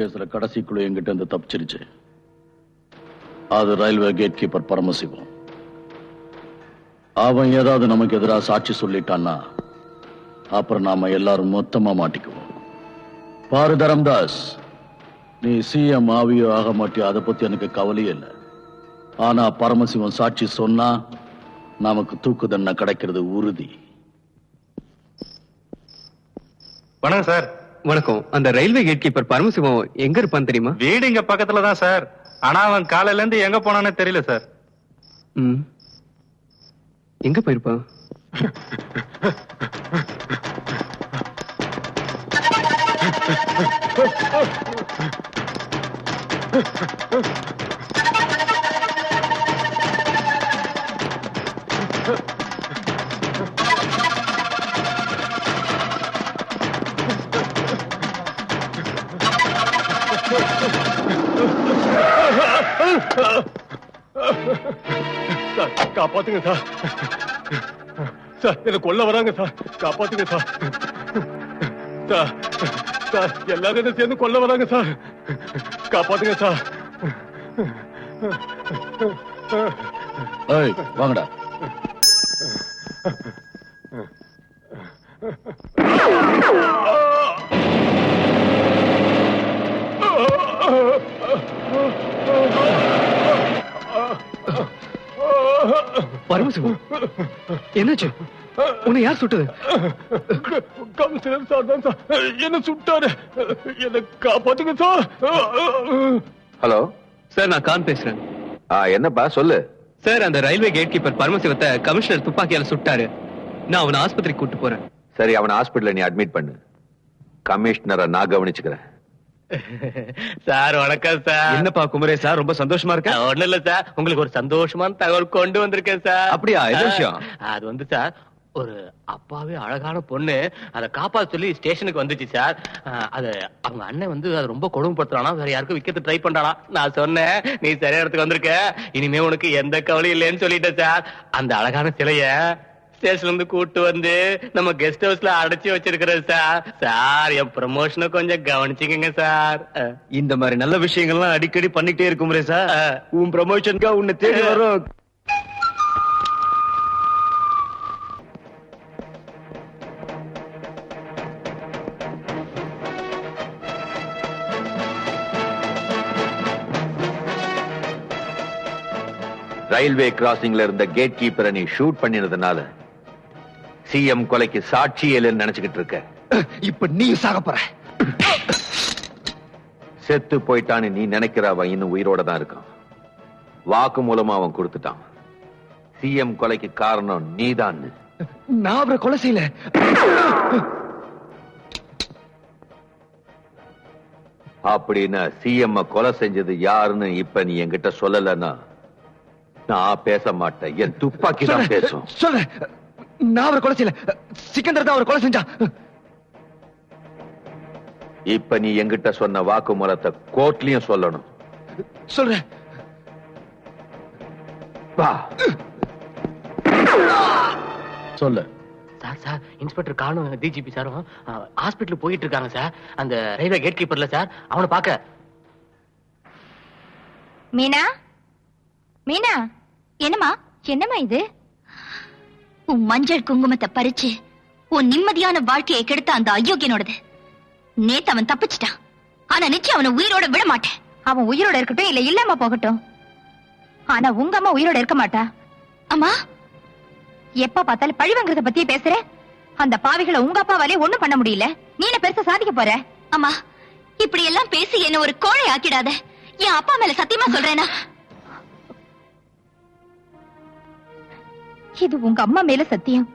கேஸ்ல கடைசி எங்கிட்ட இருந்து தப்பிச்சிருச்சு. அது ரயில்வே கேட் கீப்பர் பரமசிவம். அவன் ஏதாவது நமக்கு எதிராக சாட்சி சொல்லிட்டான்னா அப்புறம் நாம எல்லாரும் மொத்தமா மாட்டிக்குவோம். பாரு தரம்தாஸ் நீ சிஎம் ஆவியோ ஆக மாட்டியோ அதை பத்தி எனக்கு கவலையே இல்லை. ஆனா பரமசிவம் சாட்சி சொன்னா நமக்கு தூக்கு தண்டனை கிடைக்கிறது உறுதி. வணக்கம் சார். வணக்கம். அந்த ரயில்வே கேட் கீப்பர் பரமசிவம் எங்க இருப்பான் தெரியுமா? வீடு இங்க பக்கத்துல தான் சார். ஆனா அவன் காலையில இருந்து எங்க போனானே தெரியல சார். ம். எங்க போயிருப்பான்? சார் காப்பாத்துங்க சார். சார் என்ன கொல்ல வராங்க சார். காப்பாத்துங்க சார். சார் சார் எல்லாரும் என்ன சேர்ந்து கொல்ல வராங்க சார். காப்பாத்துங்க சார். ஏய் வாங்கடா. பரமசிவம் என்னாச்சு? உன்னை யார் சுட்டது? கமிஷனர் சார் தான் சார். என்ன சுட்டாரு. என்ன காப்பாத்துங்க சார். ஹலோ? சார் நான் கான் பேசுறேன். ஆ என்னப்பா சொல்லு. சார் அந்த ரயில்வே கேட் கீப்பர் பரமசிவத்தை கமிஷனர் துப்பாக்கியால சுட்டாரு. நான் அவனை ஆஸ்பத்திரிக்கு கூட்டு போறேன். சரி அவனை ஹாஸ்பிடல்ல நீ அட்மிட் பண்ணு. கமிஷனரை நான் கவனிச்சுக்கிறேன். சார் வணக்கம் சார். என்னப்பா குமரே சார் ரொம்ப சந்தோஷமா இருக்க? ஒண்ணு இல்ல சார். உங்களுக்கு ஒரு சந்தோஷமான தகவல் கொண்டு வந்திருக்கேன் சார். அப்படியா? விஷயம்? அது வந்து சார் ஒரு அப்பாவே அழகான பொண்ணு அதை காப்பாத்த சொல்லி ஸ்டேஷனுக்கு வந்துச்சு சார். அது அவங்க அண்ணன் வந்து அது ரொம்ப கொடுமைப்படுத்துறானா வேற யாருக்கும் விக்கிறது ட்ரை பண்றானா? நான் சொன்னேன். நீ சரியான இடத்துக்கு வந்திருக்க. இனிமே உனக்கு எந்த கவலையும் இல்லைன்னு சொல்லிட்டேன் சார். அந்த அழகான சிலைய ஸ்டேஷன்ல இருந்து கூட்டு வந்து நம்ம கெஸ்ட் ஹவுஸ்ல அடைச்சு வச்சிருக்கிறேன் சார். சார் என் ப்ரமோஷனை கொஞ்சம் கவனிச்சுக்கங்க சார். இந்த மாதிரி நல்ல விஷயங்கள்லாம் அடிக்கடி பண்ணிட்டே இருக்கும் சார். உன் ப்ரமோஷனுக்கா உன்னை தேடி வரும் ரயில்வே கிராசிங்ல இருந்த கேட் கீப்பரை நீ ஷூட் பண்ணினதுனால சிஎம் கொலைக்கு சாட்சி இல்லைன்னு நினைச்சுக்கிட்டு இருக்க. இப்ப நீ சாக போற. செத்து போயிட்டான்னு நீ நினைக்கிற அவன் இன்னும் உயிரோட தான் இருக்கான். வாக்கு மூலமா அவன் கொடுத்துட்டான். சிஎம் கொலைக்கு காரணம் நீதான் நான் அவரை கொலை செய்யல. அப்படின்னா சிஎம் கொலை செஞ்சது யாருன்னு இப்ப நீ என்கிட்ட சொல்லலன்னா நான் பேச மாட்டேன். என் துப்பாக்கி தான் பேசும். சொல்ல நான் அவரை கொலை செய்யல. சிக்கந்தர் தான் அவரை கொலை செஞ்சான் இப்ப நீ என்கிட்ட சொன்ன வாக்குமூலத்தை கோர்ட்லயும் சொல்லணும். சொல்றேன். வா. சொல்லு. சார் சார் இன்ஸ்பெக்டர் காணும் டிஜிபி சாரும் ஹாஸ்பிட்டல் போயிட்டு இருக்காங்க சார். அந்த ரயில்வே கேட் கீப்பர்ல சார் அவனை பார்க்க. மீனா? மீனா? என்னம்மா? என்னம்மா இது? உன் மஞ்சள் குங்குமத்தை பறிச்சு உன் நிம்மதியான வாழ்க்கையை கெடுத்த அந்த அயோக்கியனோடது. நேத்து அவன் தப்பிச்சிட்டான். ஆனா நிச்சயம் அவனை உயிரோட விட மாட்டேன். அவன் உயிரோட இருக்கட்டும் இல்ல இல்லாம போகட்டும். ஆனா உங்க அம்மா உயிரோட இருக்க மாட்டா? அம்மா? எப்ப பார்த்தாலும் பழி வாங்குறத பத்தியே பேசுற? அந்த பாவிகளை உங்க அப்பாவாலே ஒண்ணும் பண்ண முடியல. நீ என்ன பெருசா சாதிக்க போற? அம்மா இப்படி எல்லாம் பேசி என்ன ஒரு கோழை ஆக்கிடாத என் அப்பா மேல சத்தியமா சொல்றேனா? இது உங்க அம்மா மேல சத்தியம்.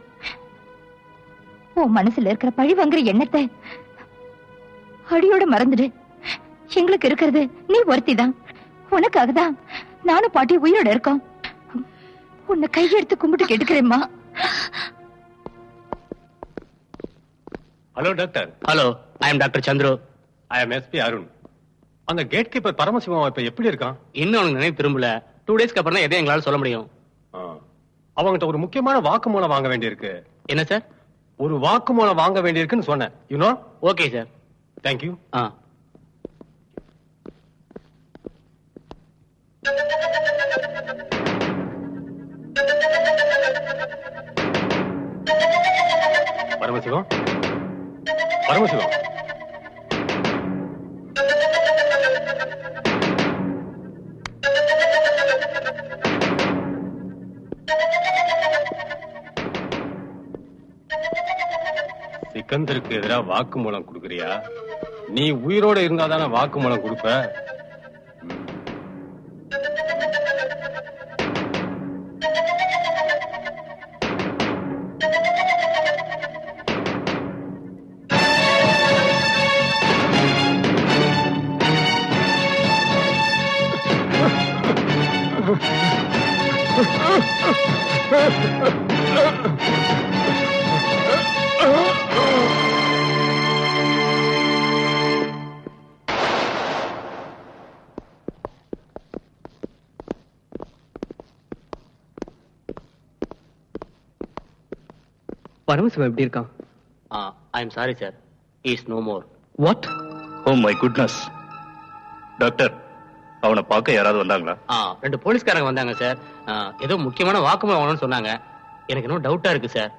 உன் மனசுல இருக்கிற பழி வாங்குற எண்ணத்தை அடியோட மறந்துடு. எங்களுக்கு இருக்கிறது நீ ஒருத்திதான். உனக்காக தான் நானும் பாட்டி உயிரோட இருக்கோம். உன்னை கையெடுத்து கும்பிட்டு கேட்டுக்கிறேம்மா hello doctor hello I am doctor Chandru I am SP Arun அந்த கேட் கீப்பர் பரமசிவம் இப்ப எப்படி இருக்கான்? இன்னும் அவனுக்கு நினைவு திரும்பல. டூ டேஸ்க்கு அப்புறம் தான் எதையும் எங்களால சொல்ல முடியும். ஆ. அவங்கிட்ட ஒரு முக்கியமான வாக்குமூலம் வாங்க வேண்டியிருக்கு. என்ன சார்? ஒரு வாக்குமூலம் வாங்க வேண்டியிருக்குன்னு சொன்னேன். You know okay sir. Thank you ஆ. பரமசிவம்? பரமசிவம். சிக்கந்தருக்கு வாக்குமூலம் கொடுக்கறியா? நீ உயிரோட இருந்தாதானே வாக்குமூலம் கொடுப்ப? பரமசிவம் எப்படி இருக்கான்? I am sorry sir is no more what oh my goodness doctor அவனை பார்க்க யாராவது வந்தாங்களா? ரெண்டு போலீஸ்காரங்க வந்தாங்க சார் ஏதோ முக்கியமான வாக்குமூலம் வாங்கணும்னு சொன்னாங்க. எனக்கு இன்னும் டவுட்டா இருக்கு சார்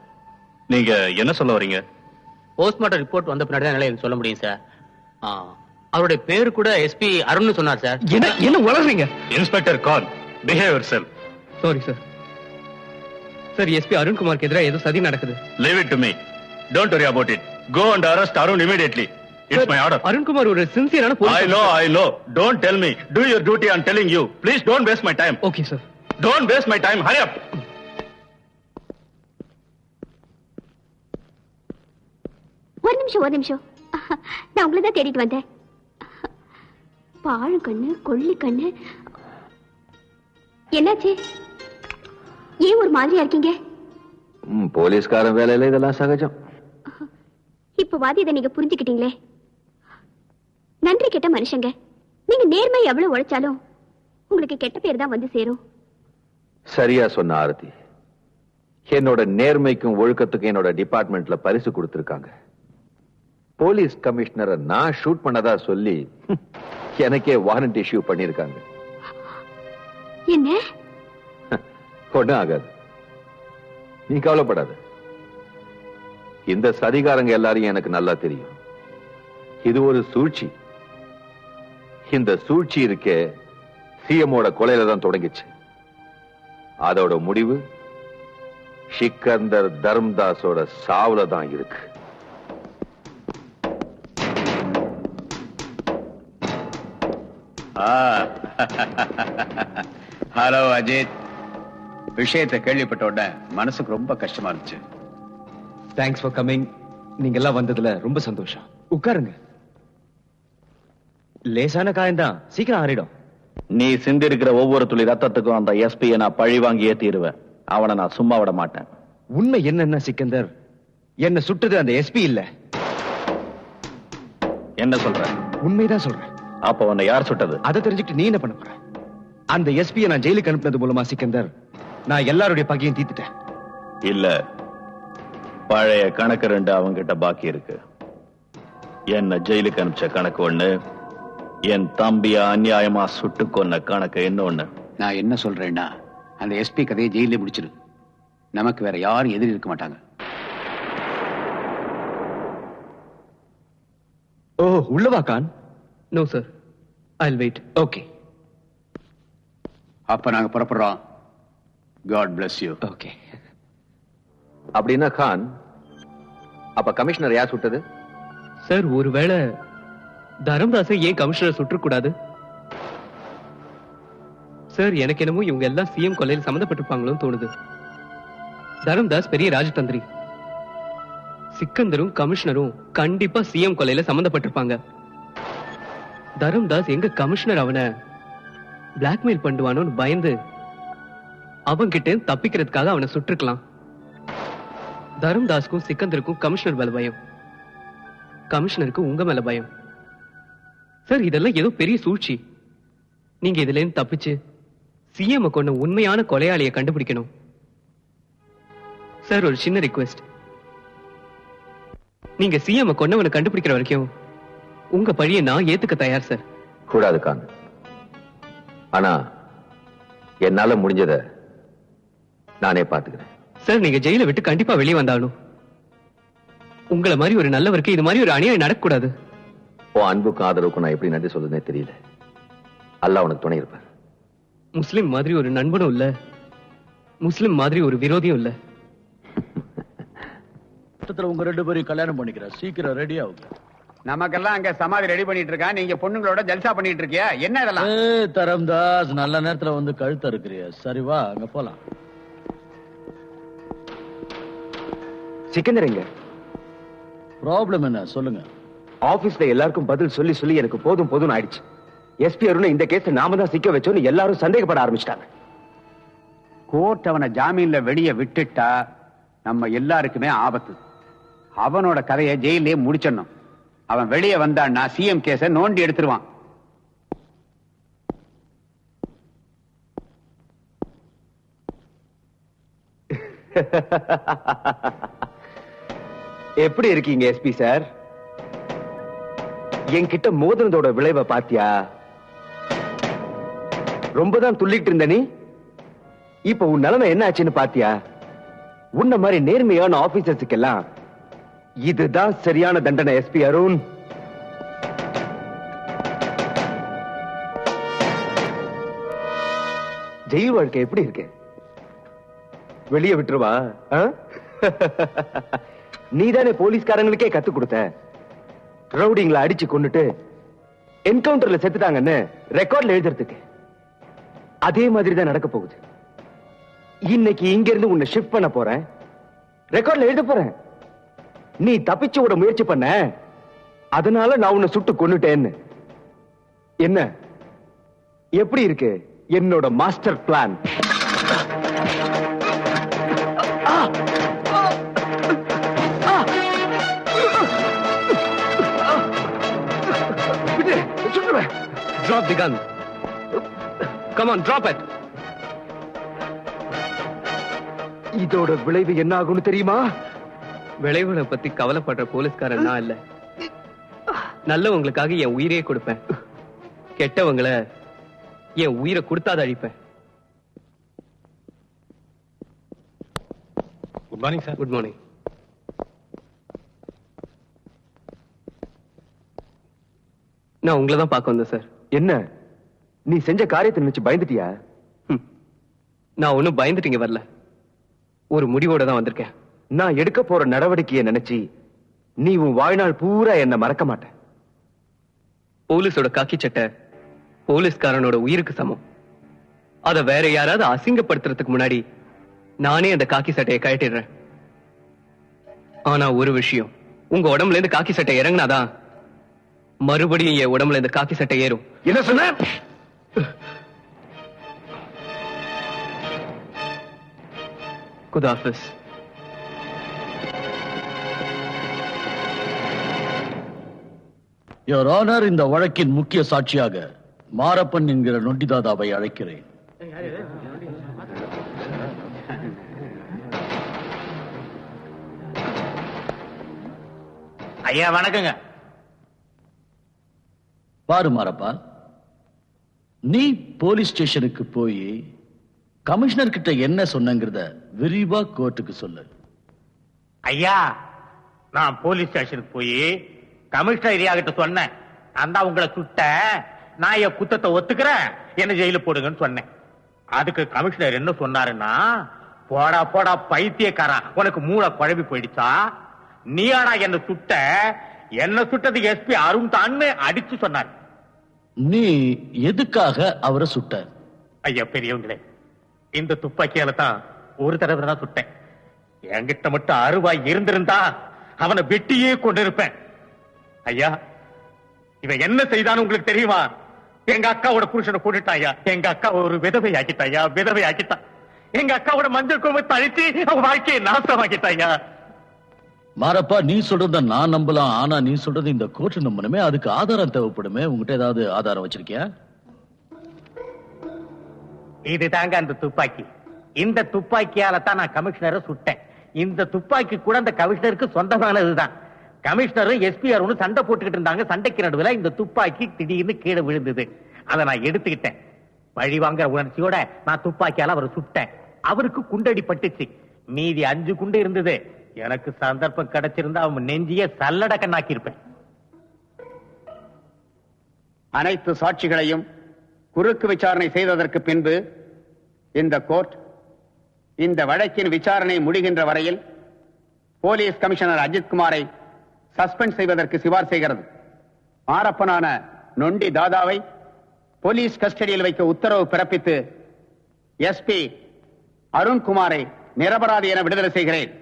நீங்க என்ன சொல்ல வரீங்க? போஸ்ட்மார்ட்டம் ரிப்போர்ட் வந்த பின்னாடி தான் என்னால எனக்கு சொல்ல முடியும் சார் ஆ, அவருடைய பேரு கூட எஸ்பி அருண்னு சொன்னார் சார் என்ன என்ன வளர்றீங்க inspector Khan behaviour cell sorry sir sir SP அருண்குமாருக்கு எதிராக ஏதோ சதி நடக்குது leave it to me don't worry about it go and arrest Arun immediately it's my order Arunkumar ஒரு சின்சியரான I know I know don't tell me do your duty I'm telling you please don't waste my time okay sir don't waste my time hurry up ஒரு நிமிஷம் ஒரு நிமிஷம். நான் உங்களை தான் தேடிட்டு வந்தேன். பாழு கண்ணு கொள்ளி கண்ணு. என்னாச்சு? ஏன் ஒரு மாதிரியா இருக்கீங்க? போலீஸ்காரன் வேலையில இதெல்லாம் சகஜம். இப்ப வாதி இதை நீங்க புரிஞ்சுக்கிட்டீங்களே? நன்றி கெட்ட மனுஷங்க. நீங்க நேர்மை எவ்வளவு உழைச்சாலும் உங்களுக்கு கெட்ட பேர் தான் வந்து சேரும். சரியா சொன்ன ஆரதி என்னோட நேர்மைக்கும் ஒழுக்கத்துக்கும் என்னோட டிபார்ட்மெண்ட்ல பரிசு கொடுத்திருக்காங்க. போலீஸ் கமிஷனரை நான் ஷூட் பண்ணதா சொல்லி எனக்கே வாரண்ட் இஷ்யூ பண்ணிருக்காங்க என்ன? ஒண்ணும் ஆகாது. நீ கவலைப்படாத. இந்த சதிகாரங்க எல்லாரையும் எனக்கு நல்லா தெரியும். இது ஒரு சூழ்ச்சி. இந்த சூழ்ச்சி இருக்க சிஎமோட கொலையில தான் தொடங்கிச்சு. அதோட முடிவு சிக்கந்தர் தர்ம்தாஸோட சாவுல தான் இருக்கு. ஹலோ அஜித். விஷயத்தை கேள்விப்பட்ட உடனே மனசுக்கு ரொம்ப கஷ்டமா இருந்துச்சு. தேங்க்ஸ் ஃபார் கமிங் நீங்க எல்லாம் வந்ததுல ரொம்ப சந்தோஷம். உட்காருங்க. லேசான காயம்தான். சீக்கிரம் ஆறிடும். நீ சிந்திருக்கிற ஒவ்வொரு துளி ரத்தத்துக்கும் அந்த எஸ்பியை நான் பழி வாங்கியே தீருவேன் அவனை நான் சும்மா விட மாட்டேன். உண்மை என்னன்னா சிக்கந்தர்? என்ன சுட்டது அந்த எஸ்பி இல்ல. என்ன சொல்ற? உண்மைதான் சொல்றேன் அப்ப உன்னை யார் சுட்டது? அதை தெரிஞ்சுக்கிட்டு நீ என்ன பண்ண போற? அந்த எஸ்பியை நான் ஜெயிலுக்கு அனுப்புனது மூலமா சிக்கந்தர்? நான் எல்லாருடைய பகையும் தீத்துட்டேன் இல்ல பழைய கணக்கு ரெண்டு அவங்கிட்ட பாக்கி இருக்கு. என்ன ஜெயிலுக்கு அனுப்பிச்ச கணக்கு ஒண்ணு என் தம்பிய அநியாயமா சுட்டு கொன்ன கணக்கு இன்னொன்னு. நான் என்ன சொல்றேன்னா அந்த எஸ்பி கதையை ஜெயிலே முடிச்சிரு. நமக்கு வேற யாரும் எதிரி இருக்க மாட்டாங்க. ஓ உள்ளவா Khan. No sir I wait okay அப்ப நாங்க புறப்படுறோம். காட் bless யூ ஓகே அப்படின்னா கான் அப்ப கமிஷனர் யார் சுட்டது? சார் ஒருவேளை தரம்தாஸை ஏன் கமிஷனர் சுற்றக்கூடாது? சார் எனக்கு என்னமோ இவங்க எல்லாம் சிஎம் கொலையில் சம்மந்தப்பட்டிருப்பாங்களோன்னு தோணுது. தரம்தாஸ் பெரிய ராஜதந்திரி. சிக்கந்தரும் கமிஷனரும் கண்டிப்பா சிஎம் கொலையில சம்மந்தப்பட்டிருப்பாங்க. தரம்தாஸ் எங்க கமிஷனர் அவனை பிளாக்மெயில் பண்ணுவானோன்னு பயந்து அவன்கிட்ட தப்பிக்கிறதுக்காக அவனை சுட்டிருக்கலாம். தரம்தாஸ்க்கும் சிக்கந்தருக்கும் கமிஷனர் மேல பயம். கமிஷனருக்கு உங்க மேல பயம். சார் இதெல்லாம் ஏதோ பெரிய சூழ்ச்சி. நீங்க இதுல இருந்து தப்பிச்சு சிஎம் கொண்ட உண்மையான கொலையாளியை கண்டுபிடிக்கணும். சார் ஒரு சின்ன ரிக்வெஸ்ட் நீங்க சிஎம் கொண்டவனை கண்டுபிடிக்கிற வரைக்கும் உங்க பழியை நான் ஏத்துக்க தயார் சார். கூடாது கான் ஆனா என்னால முடிஞ்சதை நானே பாத்துக்கிறேன் சார் நீங்க ஜெயில விட்டு கண்டிப்பா வெளியே வந்தாலும். உங்களை மாதிரி ஒரு நல்லவருக்கு இது மாதிரி ஒரு அநியாயம் நடக்கக்கூடாது. உன் அன்புக்கும் ஆதரவுக்கும் நான் எப்படி நன்றி சொல்றதுனே தெரியல. அல்லாஹ் உனக்கு துணை இருப்பார். முஸ்லிம் மாதிரி ஒரு நண்பனும் இல்ல. முஸ்லிம் மாதிரி ஒரு விரோதியும் இல்ல. மொத்தத்துல உங்க ரெண்டு பேரையும் கல்யாணம் பண்ணிக்கிறேன். சீக்கிரம் ரெடி ஆகுங்க நமக்கெல்லாம் அங்க சமாதி ரெடி பண்ணிட்டு இருக்கான் நீங்க பொண்ணுங்களோட ஜல்சா பண்ணிட்டு இருக்கியா? என்ன இதெல்லாம்? ஏ தரம்தாஸ் நல்ல நேரத்துல வந்து கழுத்த இருக்கிறிய சரி வா அங்க போலாம். சிக்கந்தர் எங்க ப்ராப்ளம் என்ன? சொல்லுங்க. ஆபீஸ்ல எல்லாருக்கும் பதில் சொல்லி சொல்லி எனக்கு போதும் போதும் ஆயிடுச்சு. எஸ்பி அருண் இந்த கேஸ் நாம தான் சிக்க வச்சோம்னு எல்லாரும் சந்தேகப்பட ஆரம்பிச்சிட்டாங்க. கோர்ட் அவனை ஜாமீன்ல வெளியே விட்டுட்டா நம்ம எல்லாருக்குமே ஆபத்து. அவனோட கதையை ஜெயிலே முடிச்சிடணும். அவன் வெளியே வந்தான்னா சிஎம் கேஸ நோண்டி எடுத்துருவான். எப்படி இருக்கீங்க எஸ்பி சார் என்கிட்ட மோதினதோட விளைவை பாத்தியா? ரொம்ப தான் துள்ளிட்டு இருந்த நீ? இப்ப உன் நிலைமை என்ன ஆச்சுன்னு பாத்தியா? உன்ன மாதிரி நேர்மையான ஆபீசர்ஸுக்கெல்லாம் இதுதான் சரியான தண்டனை எஸ்பி அருண். ஜெயில் வாழ்க்கை எப்படி இருக்கு? வெளியே விட்டுருவா ஆ? நீதானே போலீஸ்காரங்களுக்கே கத்து கொடுத்த? ரவுடிங்களை அடிச்சு கொன்னுட்டு என்கவுண்டர்ல செத்துட்டாங்கன்னு ரெக்கார்ட்ல எழுதுறதுக்கு. அதே மாதிரி தான் நடக்க போகுது. இன்னைக்கு இங்க இருந்து உன்னை ஷிஃப்ட் பண்ண போறேன். ரெக்கார்ட்ல எழுத போறேன். நீ தப்பிச்சு விட முயற்சி பண்ண. அதனால நான் உன்னை சுட்டு கொன்னுட்டேன்னு. என்ன? எப்படி இருக்கு? என்னோட master plan drop the gun come on drop it இதோட விளைவு என்ன ஆகும்னு தெரியுமா? விளைவுகளை பத்தி கவலைப்படுற போலீஸ்காரன் நான் இல்ல. நல்லவங்களுக்காக என் உயிரையே கொடுப்பேன். கெட்டவங்கள என் உயிரை கொடுத்தாத அழிப்பேன். Good morning sir good morning நான் உங்களை தான் பார்க்க வந்தேன் சார் என்ன? நீ செஞ்ச காரியத்தை நினைச்சு பயந்துட்டியா. நான் ஒண்ணும் பயந்துட்டீங்க வரல. ஒரு முடிவோட தான் வந்திருக்கேன். நான் எடுக்க போற நடவடிக்கையை நினைச்சு நீ உன் வாழ்நாள் பூரா என்ன மறக்க மாட்ட. போலீஸோட காக்கி சட்டை போலீஸ்காரனோட உயிருக்கு சமம். அத வேற யாராவது அசிங்கப்படுத்துறதுக்கு முன்னாடி நானே அந்த காக்கி சட்டையை கழட்டிடுறேன். ஆனா ஒரு விஷயம் உங்க உடம்புல இருந்து காக்கி சட்டை இறங்குனாதான் மறுபடியும் என் உடம்புல இந்த காக்கி சட்டை ஏறும். என்ன சொன்ன? குதாஃபிஸ் யோர் ஆனர் இந்த வழக்கின் முக்கிய சாட்சியாக மாரப்பன் என்கிற நொண்டிதாதாவை அழைக்கிறேன். ஐயா வணக்கங்க. பாரு மாரப்பா. நீ போலீஸ் ஸ்டேஷனுக்கு போய் கமிஷனர் கிட்ட என்ன சொன்னங்கிறத விரிவா கோர்ட்டுக்கு சொல்லு. ஐயா நான் போலீஸ் ஸ்டேஷனுக்கு போய் கமிஷனர் ஏரியா கிட்ட சொன்னேன். அந்த உங்களை சுட்ட நான் என் குத்தத்தை ஒத்துக்கிறேன். என்ன ஜெயில போடுங்கன்னு சொன்னேன். அதுக்கு கமிஷனர் என்ன சொன்னாருன்னா போடா போடா பைத்தியக்காரன் உனக்கு மூளை குழம்பி போயிடுச்சா? நீயாடா என்ன சுட்ட. என்ன சுட்டது எஸ்பி அருண் தான்னு அடிச்சு சொன்னார். நீ எதுக்காக அவரை சுட்ட? ஐயா பெரியவங்களே இந்த துப்பாக்கியால தான் ஒரு தடவை தான் சுட்டேன். என்கிட்ட மட்டும் அருவாய் இருந்திருந்தா அவனை வெட்டியே கொண்டிருப்பேன். ஐயா இவன் என்ன செய்தான்னு உங்களுக்கு தெரியுமா? எங்க அக்காவோட புருஷனை கொண்டுட்டான் ஐயா. எங்க அக்கா ஒரு விதவை ஆக்கிட்டான் ஐயா விதவை ஆக்கிட்டான் எங்க அக்காவோட மஞ்சள் கோவை அழிச்சு அவன் வாழ்க்கையை நாசமாக்கிட்டான் மாறப்பா மாரப்பா நீ சொல்றத நான் நம்பலாம். ஆனா நீ சொல்றது இந்த கோர்ட் நம்பணுமே. அதுக்கு ஆதாரம் தேவைப்படுமே. உங்ககிட்ட ஏதாவது ஆதாரம் வச்சிருக்கியா? இது தாங்க அந்த துப்பாக்கி. இந்த துப்பாக்கியால தான் நான் கமிஷனரை சுட்டேன். இந்த துப்பாக்கி கூட அந்த கமிஷனருக்கு சொந்தமானதுதான். கமிஷனரும் எஸ்பிஆர் அருணும் சண்டை போட்டுக்கிட்டு இருந்தாங்க. சண்டைக்கு நடுவில் இந்த துப்பாக்கி திடீர்னு கீழே விழுந்தது. அதை நான் எடுத்துக்கிட்டேன். பழி வாங்குற உணர்ச்சியோட நான் துப்பாக்கியால அவரை சுட்டேன். அவருக்கு குண்டடி பட்டுச்சு. மீதி அஞ்சு குண்டு இருந்தது. எனக்கு சந்தர்ப்பம் கிடைச்சிருந்தா அவன் நெஞ்சிய சல்லடக்கண்ணாக்கியிருப்பேன். அனைத்து சாட்சிகளையும் குறுக்கு விசாரணை செய்ததற்கு பின்பு இந்த கோர்ட் இந்த வழக்கின் விசாரணை முடிகின்ற வரையில் போலீஸ் கமிஷனர் அஜித் குமாரை சஸ்பெண்ட் செய்வதற்கு சிபார் செய்கிறது. மாரப்பனான நொண்டி தாதாவை போலீஸ் கஸ்டடியில் வைக்க உத்தரவு பிறப்பித்து எஸ்பி அருண்குமாரை நிரபராதி என விடுதலை செய்கிறேன்.